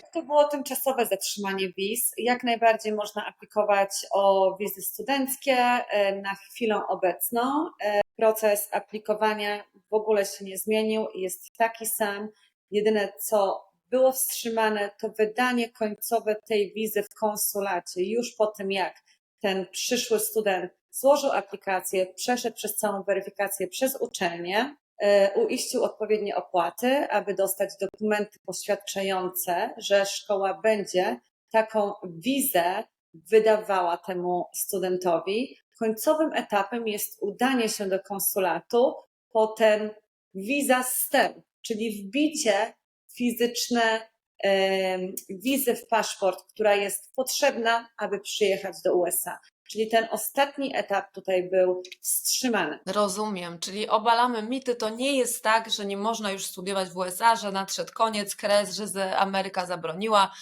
To było tymczasowe zatrzymanie wiz. Jak najbardziej można aplikować o wizy studenckie e, na chwilę obecną. E, Proces aplikowania w ogóle się nie zmienił i jest taki sam. Jedyne co było wstrzymane to wydanie końcowe tej wizy w konsulacie już po tym jak ten przyszły student złożył aplikację, przeszedł przez całą weryfikację przez uczelnię, uiścił odpowiednie opłaty, aby dostać dokumenty poświadczające, że szkoła będzie taką wizę wydawała temu studentowi. Końcowym etapem jest udanie się do konsulatu po ten wiza stem, czyli wbicie fizyczne em, wizy w paszport, która jest potrzebna, aby przyjechać do USA. Czyli ten ostatni etap tutaj był wstrzymany. Rozumiem, czyli obalamy mity. To nie jest tak, że nie można już studiować w USA, że nadszedł koniec, kres, że Ameryka zabroniła.